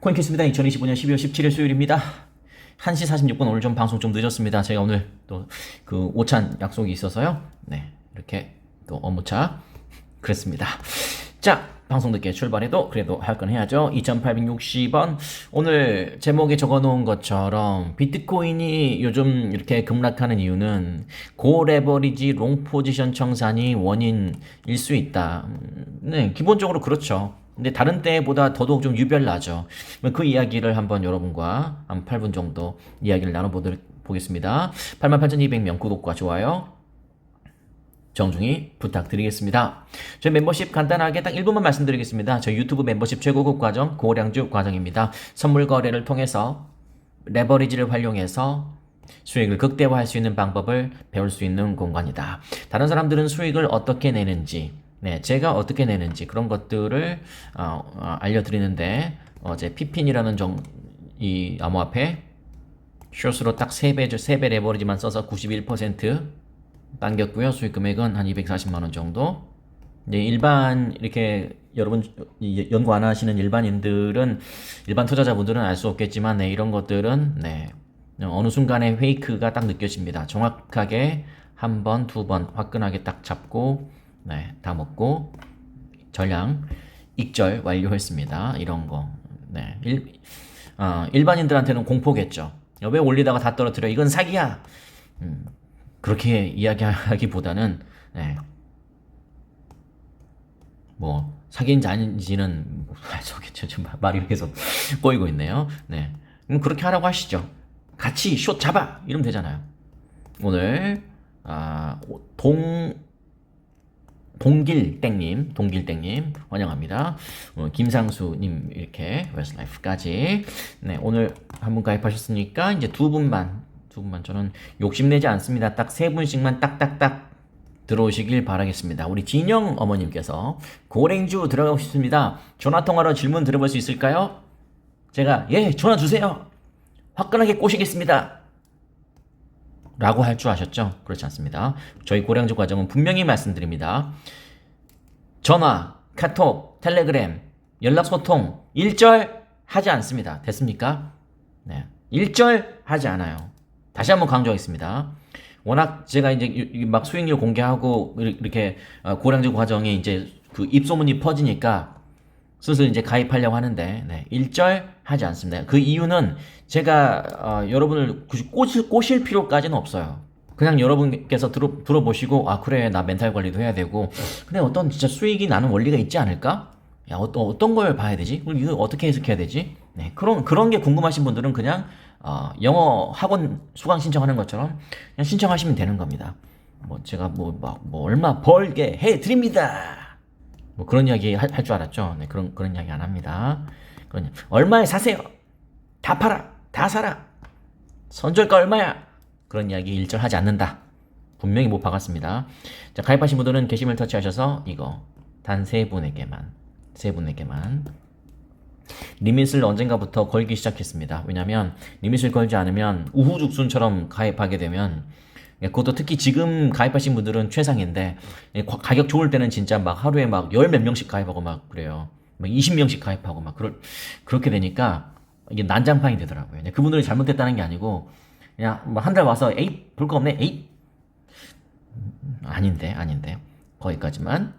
코인캐스입니다. 2025년 12월 17일 수요일입니다. 1시 46분 오늘 좀 방송 좀 늦었습니다. 제가 오늘 또 그 오찬 약속이 있어서요. 네, 이렇게 또 업무차 그랬습니다. 자, 방송 늦게 출발해도 그래도 할 건 해야죠. 2860원. 오늘 제목에 적어 놓은 것처럼 비트코인이 요즘 이렇게 급락하는 이유는 고레버리지 롱 포지션 청산이 원인일 수 있다. 음, 네, 기본적으로 그렇죠. 근데 다른 때보다 더더욱 좀 유별나죠. 그 이야기를 한번 여러분과 한 8분 정도 이야기를 나눠보겠습니다. 88,200명 구독과 좋아요, 정중히 부탁드리겠습니다. 저희 멤버십 간단하게 딱 1분만 말씀드리겠습니다. 저희 유튜브 멤버십 최고급 과정 고량주 과정입니다. 선물 거래를 통해서 레버리지를 활용해서 수익을 극대화할 수 있는 방법을 배울 수 있는 공간이다. 다른 사람들은 수익을 어떻게 내는지, 네, 제가 어떻게 내는지 그런 것들을 어, 어, 알려드리는데 어제 피핀이라는 정, 이 암호화폐 숏으로 딱 3배, 3배 레버리지만 써서 91% 당겼고요. 수익 금액은 한 240만 원 정도. 이제 일반 이렇게 여러분 이 연구 안 하시는 일반인들은 일반 투자자분들은 알 수 없겠지만 네, 이런 것들은 네, 어느 순간에 페이크가 딱 느껴집니다. 정확하게 한 번, 두 번 화끈하게 딱 잡고 네, 다 먹고 전량 익절 완료했습니다. 이런 거. 네. 일, 어, 일반인들한테는 공포겠죠. 왜 올리다가 다 떨어뜨려? 이건 사기야. 음, 그렇게 이야기하기보다는 네. 뭐 사기인지 아닌지는 뭐, 저기 저, 저 말이 계속 꼬이고 있네요. 네. 그럼 그렇게 하라고 하시죠. 같이 숏 잡아 이러면 되잖아요. 오늘 아, 동 동길땡님, 동길땡님 환영합니다. 어, 김상수님 이렇게 웨스트라이프까지. 네, 오늘 한 분 가입하셨으니까 이제 두 분만, 두 분만 저는 욕심내지 않습니다. 딱 세 분씩만 딱딱딱 들어오시길 바라겠습니다. 우리 진영 어머님께서 고랭주 들어가고 싶습니다. 전화 통화로 질문 들어볼 수 있을까요? 제가 예 전화 주세요. 화끈하게 꼬시겠습니다. 라고 할 줄 아셨죠? 그렇지 않습니다. 저희 고량주 과정은 분명히 말씀드립니다. 전화, 카톡, 텔레그램, 연락 소통, 일절 하지 않습니다. 됐습니까? 네. 일절 하지 않아요. 다시 한번 강조하겠습니다. 워낙 제가 이제 이- 이막 수익률 공개하고 이렇게 어, 고량주 과정에 이제 그 입소문이 퍼지니까 슬슬 이제 가입하려고 하는데 네, 일절 하지 않습니다. 그 이유는 제가 어, 여러분을 굳이 꼬실, 꼬실 필요까지는 없어요. 그냥 여러분께서 들어, 들어보시고 아 그래 나 멘탈 관리도 해야 되고 근데 어떤 진짜 수익이 나는 원리가 있지 않을까? 야 어떤 어떤 걸 봐야 되지? 이거 어떻게 해석해야 되지? 네 그런 그런 게 궁금하신 분들은 그냥 어, 영어 학원 수강 신청하는 것처럼 그냥 신청하시면 되는 겁니다. 뭐 제가 뭐막뭐 얼마 벌게 해 드립니다. 뭐 그런 이야기 할 줄 알았죠. 네, 그런 그런 이야기 안 합니다. 그런 얼마에 사세요? 다 팔아, 다 사라. 선절가 얼마야? 그런 이야기 일절 하지 않는다. 분명히 못 박았습니다. 자, 가입하신 분들은 게시물 터치하셔서 이거 단 세 분에게만 세 분에게만 리밋을 언젠가부터 걸기 시작했습니다. 왜냐면 리밋을 걸지 않으면 우후죽순처럼 가입하게 되면 예, 그것도 특히 지금 가입하신 분들은 최상인데 예, 과- 가격 좋을 때는 진짜 막 하루에 막 열 몇 명씩 가입하고 막 그래요. 막 20명씩 가입하고 막 그럴 그렇게 되니까 이게 난장판이 되더라고요. 그분들이 잘못됐다는 게 아니고 그냥 뭐 한 달 와서 에이 볼 거 없네 에이 음, 아닌데 아닌데 거기까지만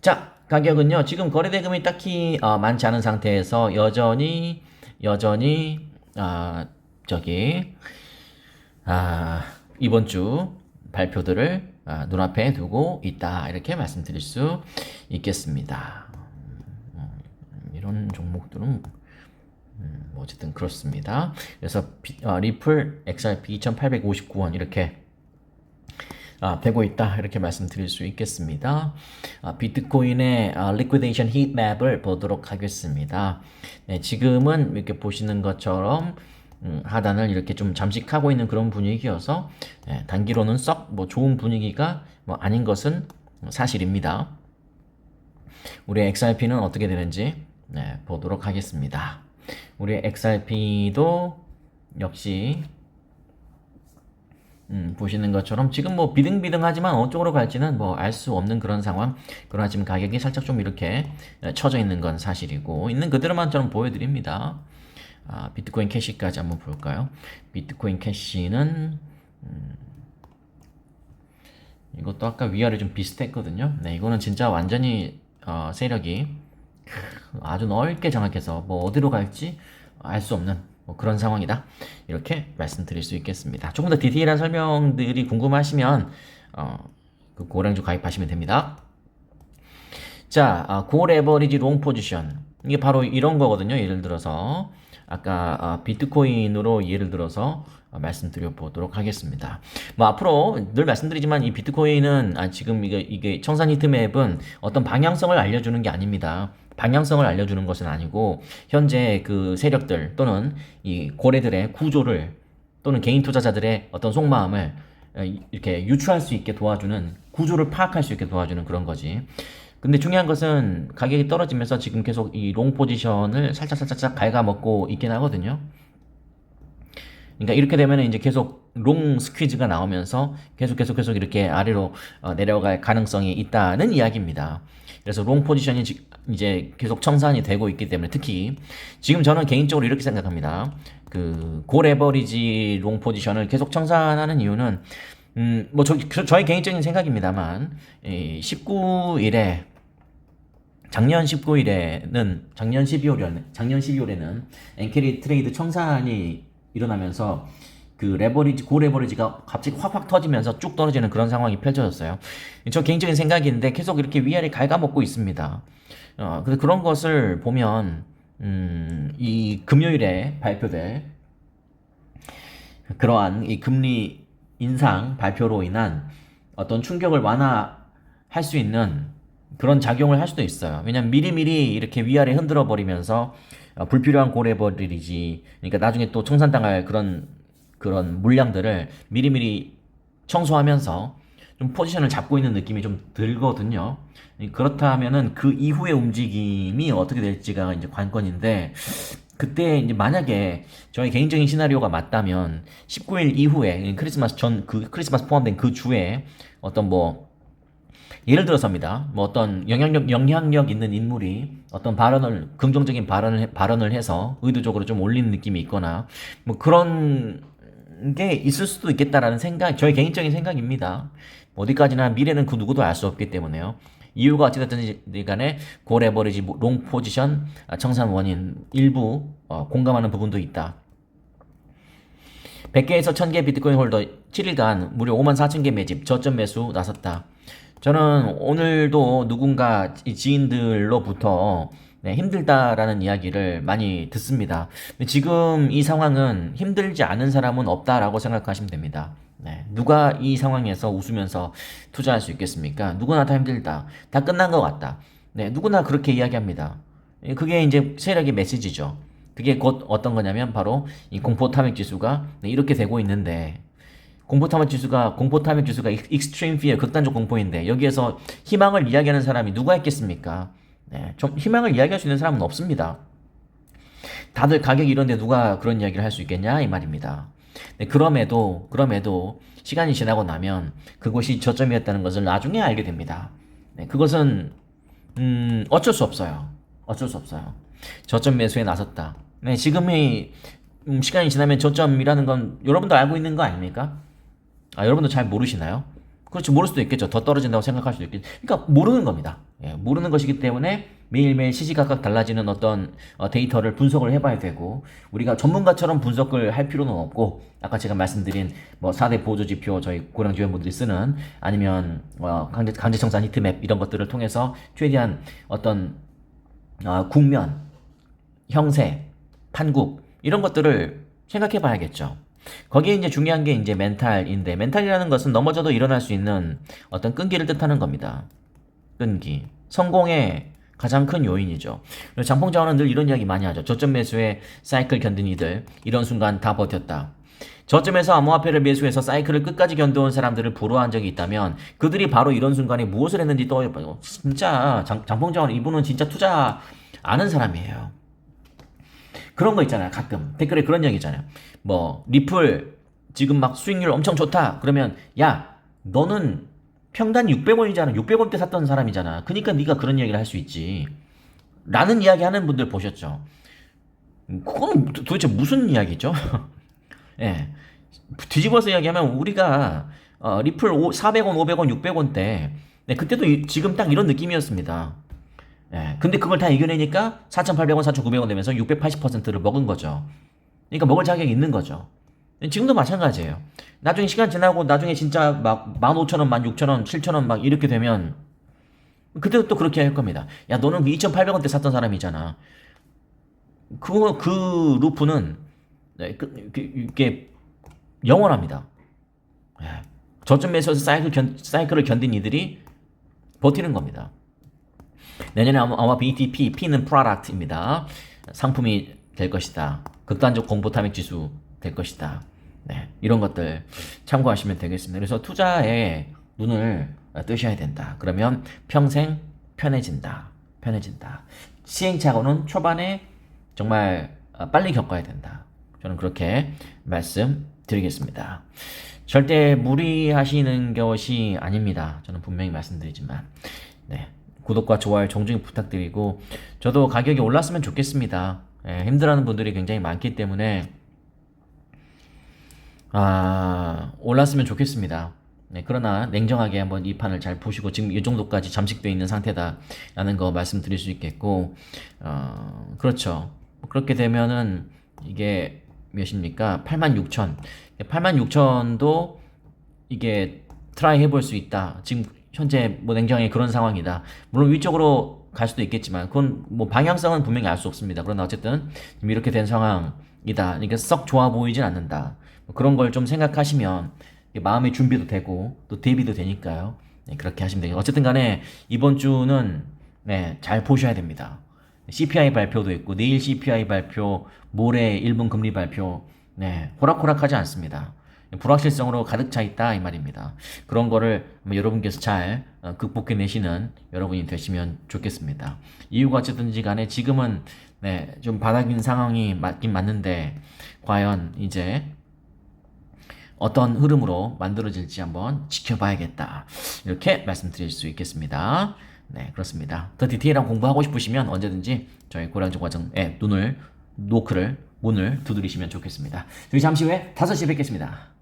자 가격은요 지금 거래 대금이 딱히 어, 많지 않은 상태에서 여전히 여전히 아 저기 아, 이번 주 발표들을 아, 눈앞에 두고 있다. 이렇게 말씀드릴 수 있겠습니다. 음, 이런 종목들은 음, 뭐 어쨌든 그렇습니다. 그래서 비- 아, 리플 XRP 2,859원 이렇게 아, 되고 있다 이렇게 말씀드릴 수 있겠습니다. 아, 비트코인의 아, 리퀴데이션 히트맵을 보도록 하겠습니다. 네, 지금은 이렇게 보시는 것처럼 음, 하단을 이렇게 좀 잠식하고 있는 그런 분위기여서 예, 단기로는 썩 뭐 좋은 분위기가 뭐 아닌 것은 사실입니다. 우리 XRP는 어떻게 되는지 네, 보도록 하겠습니다. 우리 XRP도 역시 음, 보시는 것처럼 지금 뭐 비등비등하지만 어느 쪽으로 갈지는 뭐 알 수 없는 그런 상황. 그러나 지금 가격이 살짝 좀 이렇게 쳐져 있는 건 사실이고 있는 그대로만 저는 보여드립니다. 아, 비트코인 캐시까지 한번 볼까요? 비트코인 캐시는 음, 이것도 아까 위아래 좀 비슷했거든요. 네, 이거는 진짜 완전히 어, 세력이 아주 넓게 장악해서 뭐 어디로 갈지 알 수 없는 뭐 그런 상황이다. 이렇게 말씀드릴 수 있겠습니다. 조금 더 디테일한 설명들이 궁금하시면 어, 그 고량주 가입하시면 됩니다. 자, 아, 고 레버리지 롱 포지션 이게 바로 이런 거거든요. 예를 들어서 아까 아, 비트코인으로 예를 들어서 어, 말씀드려 보도록 하겠습니다. 뭐 앞으로 늘 말씀드리지만 이 비트코인은 아, 지금 이게, 이게 청산 히트맵은 어떤 방향성을 알려주는 게 아닙니다. 방향성을 알려주는 것은 아니고 현재 그 세력들 또는 이 고래들의 구조를 또는 개인 투자자들의 어떤 속마음을 어, 이렇게 유추할 수 있게 도와주는 구조를 파악할 수 있게 도와주는 그런 거지. 근데 중요한 것은 가격이 떨어지면서 지금 계속 이 롱 포지션을 살짝 살짝 갉아먹고 있긴 하거든요. 그러니까 이렇게 되면 이제 계속 롱 스퀴즈가 나오면서 계속 계속 계속 이렇게 아래로 어, 내려갈 가능성이 있다는 이야기입니다. 그래서 롱 포지션이 지- 이제 계속 청산이 되고 있기 때문에 특히 지금 저는 개인적으로 이렇게 생각합니다. 그 고레버리지 롱 포지션을 계속 청산하는 이유는 음, 뭐 저, 저- 저의 개인적인 생각입니다만 19일에 작년 19일에는 작년 12월에 작년 12월에는 엔캐리 트레이드 청산이 일어나면서 그 레버리지 고 레버리지가 갑자기 확확 터지면서 쭉 떨어지는 그런 상황이 펼쳐졌어요. 저 개인적인 생각인데 계속 이렇게 위아래 갉아먹고 있습니다. 어, 근데 그런 것을 보면 음, 이 금요일에 발표될 그러한 이 금리 인상 발표로 인한 어떤 충격을 완화할 수 있는 그런 작용을 할 수도 있어요. 왜냐면 미리미리 이렇게 위아래 흔들어 버리면서 어, 불필요한 고래버리지 그러니까 나중에 또 청산당할 그런 그런 물량들을 미리미리 청소하면서 좀 포지션을 잡고 있는 느낌이 좀 들거든요. 그렇다면은 그 이후의 움직임이 어떻게 될지가 이제 관건인데 그때 이제 만약에 저희 개인적인 시나리오가 맞다면 19일 이후에 크리스마스 전 그 크리스마스 포함된 그 주에 어떤 뭐 예를 들어서입니다. 뭐 어떤 영향력 영향력 있는 인물이 어떤 발언을 긍정적인 발언을 해- 발언을 해서 의도적으로 좀 올리는 느낌이 있거나 뭐 그런 게 있을 수도 있겠다라는 생각, 저의 개인적인 생각입니다. 어디까지나 미래는 그 누구도 알 수 없기 때문에요. 이유가 어찌됐든지 간에 고레버리지 롱 포지션 아, 청산 원인 일부 어, 공감하는 부분도 있다. 100개에서 1000개 비트코인 홀더 7일간 무려 5만 4천 개 매집 저점 매수 나섰다. 저는 오늘도 누군가 이 지인들로부터 네, 힘들다라는 이야기를 많이 듣습니다. 지금 이 상황은 힘들지 않은 사람은 없다라고 생각하시면 됩니다. 네, 누가 이 상황에서 웃으면서 투자할 수 있겠습니까? 누구나 다 힘들다. 다 끝난 것 같다. 네, 누구나 그렇게 이야기합니다. 예, 그게 이제 세력의 메시지죠. 그게 곧 어떤 거냐면 바로 이 공포 탐욕 지수가 네, 이렇게 되고 있는데 공포 탐욕 지수가 공포 탐욕 지수가 익스트림 피어 극단적 공포인데 여기에서 희망을 이야기하는 사람이 누가 있겠습니까? 네, 좀 희망을 이야기할 수 있는 사람은 없습니다. 다들 가격이 이런데 누가 그런 이야기를 할 수 있겠냐 이 말입니다. 네, 그럼에도 그럼에도 시간이 지나고 나면 그것이 저점이었다는 것을 나중에 알게 됩니다. 네, 그것은 음, 어쩔 수 없어요. 어쩔 수 없어요. 저점 매수에 나섰다. 네, 지금이 음, 시간이 지나면 저점이라는 건 여러분도 알고 있는 거 아닙니까? 아, 여러분도 잘 모르시나요? 그렇죠. 모를 수도 있겠죠. 더 떨어진다고 생각할 수도 있겠죠. 그러니까 모르는 겁니다. 예, 모르는 것이기 때문에 매일매일 시시각각 달라지는 어떤 어, 데이터를 분석을 해봐야 되고 우리가 전문가처럼 분석을 할 필요는 없고 아까 제가 말씀드린 뭐 4대 보조지표 저희 고령 지원분들이 쓰는 아니면 어, 강제, 강제청산 히트맵 이런 것들을 통해서 최대한 어떤 어, 국면, 형세, 판국 이런 것들을 생각해 봐야겠죠. 거기에 이제 중요한 게 이제 멘탈인데 멘탈이라는 것은 넘어져도 일어날 수 있는 어떤 끈기를 뜻하는 겁니다. 끈기. 성공의 가장 큰 요인이죠. 장풍자원은 늘 이런 이야기 많이 하죠. 저점 매수에 사이클 견딘 이들 이런 순간 다 버텼다. 저점에서 암호화폐를 매수해서 사이클을 끝까지 견뎌온 사람들을 부러워한 적이 있다면 그들이 바로 이런 순간에 무엇을 했는지 떠올려봐요. 진짜 장, 장풍자원 이분은 진짜 투자 아는 사람이에요. 그런 거 있잖아요. 가끔 댓글에 그런 얘기 있잖아요. 뭐 리플 지금 막 수익률 엄청 좋다. 그러면 야, 너는 평단 600원이잖아. 600원대 샀던 사람이잖아. 그러니까 네가 그런 얘기를 할 수 있지. 라는 이야기 하는 분들 보셨죠? 음, 도- 도대체 무슨 이야기죠? 예. 뒤집어서 이야기하면 우리가 어, 리플 400원, 500원, 600원 때 네, 그때도 이- 지금 딱 이런 느낌이었습니다. 예. 근데 그걸 다 이겨내니까 4,800원, 4,900원 되면서 680%를 먹은 거죠. 그러니까 먹을 자격이 있는 거죠. 지금도 마찬가지예요. 나중에 시간 지나고 나중에 진짜 막 15,000원, 16,000원, 7,000원 막 이렇게 되면 그때도 또 그렇게 할 겁니다. 야, 너는 2,800원대 샀던 사람이잖아. 그, 그 루프는 네, 그, 그, 이게 영원합니다. 예. 저점에서 사이클 견, 사이클을 견딘 이들이 버티는 겁니다. 내년에 아마, 아마 BTP, P는 product입니다. 상품이 될 것이다. 극단적 공포 탐욕 지수 될 것이다. 네, 이런 것들 참고하시면 되겠습니다. 그래서 투자에 눈을 뜨셔야 된다. 그러면 평생 편해진다. 편해진다. 시행착오는 초반에 정말 빨리 겪어야 된다. 저는 그렇게 말씀드리겠습니다. 절대 무리하시는 것이 아닙니다. 저는 분명히 말씀드리지만, 네. 구독과 좋아요 종종 부탁드리고, 저도 가격이 올랐으면 좋겠습니다. 예, 힘들어하는 분들이 굉장히 많기 때문에, 아, 올랐으면 좋겠습니다. 네, 그러나 냉정하게 한번 이 판을 잘 보시고 지금 이 정도까지 잠식되어 있는 상태다라는 거 말씀드릴 수 있겠고, 어, 그렇죠. 그렇게 되면은 이게 몇입니까? 86,000. 86,000도 이게 트라이 해볼 수 있다. 지금 현재 뭐 냉정하게 그런 상황이다. 물론 위쪽으로 갈 수도 있겠지만 그건 뭐 방향성은 분명히 알 수 없습니다. 그러나 어쨌든 이렇게 된 상황이다. 그러니까 썩 좋아 보이진 않는다. 뭐 그런 걸 좀 생각하시면 마음의 준비도 되고 또 대비도 되니까요. 네, 그렇게 하시면 되겠습니다. 어쨌든 간에 이번 주는 네, 잘 보셔야 됩니다. CPI 발표도 있고 내일 CPI 발표, 모레 1분 금리 발표, 네, 호락호락하지 않습니다. 불확실성으로 가득 차 있다 이 말입니다. 그런 거를 여러분께서 잘 어, 극복해 내시는 여러분이 되시면 좋겠습니다. 이유가 어쨌든지 간에 지금은 네, 좀 바닥인 상황이 맞긴 맞는데 과연 이제 어떤 흐름으로 만들어질지 한번 지켜봐야겠다. 이렇게 말씀드릴 수 있겠습니다. 네, 그렇습니다. 더 디테일한 공부하고 싶으시면 언제든지 저희 고량정 과정에 눈을, 노크를, 문을 두드리시면 좋겠습니다. 저희 잠시 후에 5시에 뵙겠습니다.